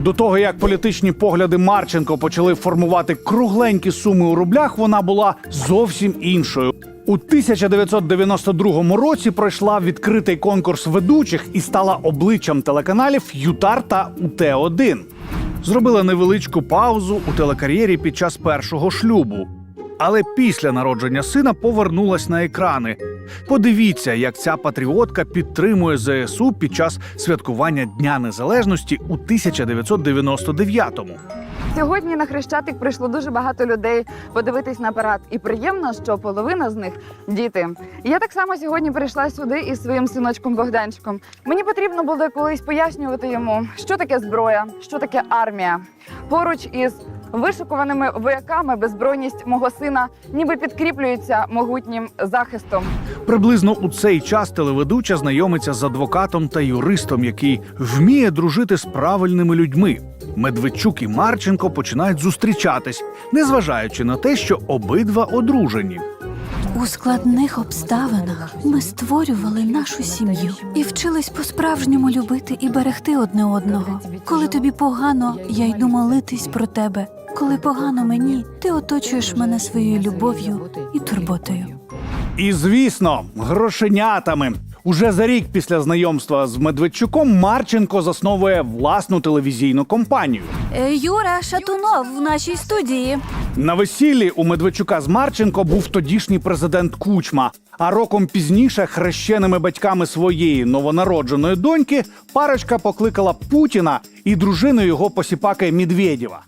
До того як політичні погляди Марченко почали формувати кругленькі суми у рублях, вона була зовсім іншою. У 1992 році пройшла відкритий конкурс ведучих і стала обличчям телеканалів ЮТАР та УТ-1. Зробила невеличку паузу у телекар'єрі під час першого шлюбу. Але після народження сина повернулась на екрани. Подивіться, як ця патріотка підтримує ЗСУ під час святкування Дня Незалежності у 1999-му. Сьогодні на Хрещатик прийшло дуже багато людей подивитись на парад, і приємно, що половина з них діти. Я так само сьогодні прийшла сюди із своїм синочком Богданчиком. Мені потрібно було колись пояснювати йому, що таке зброя, що таке армія. Поруч із вишикуваними вояками беззбройність мого сина ніби підкріплюється могутнім захистом. Приблизно у цей час телеведуча знайомиться з адвокатом та юристом, який вміє дружити з правильними людьми. Медведчук і Марченко починають зустрічатись, незважаючи на те, що обидва одружені. У складних обставинах ми створювали нашу сім'ю і вчились по-справжньому любити і берегти одне одного. Коли тобі погано, я йду молитись про тебе. Коли погано мені, ти оточуєш мене своєю любов'ю і турботою. І звісно, грошенятами. Уже за рік після знайомства з Медведчуком Марченко засновує власну телевізійну компанію. Е, Юра Шатунов в нашій студії. На весіллі у Медведчука з Марченко був тодішній президент Кучма. А роком пізніше хрещеними батьками своєї новонародженої доньки парочка покликала Путіна і дружину його посіпаки Медведєва.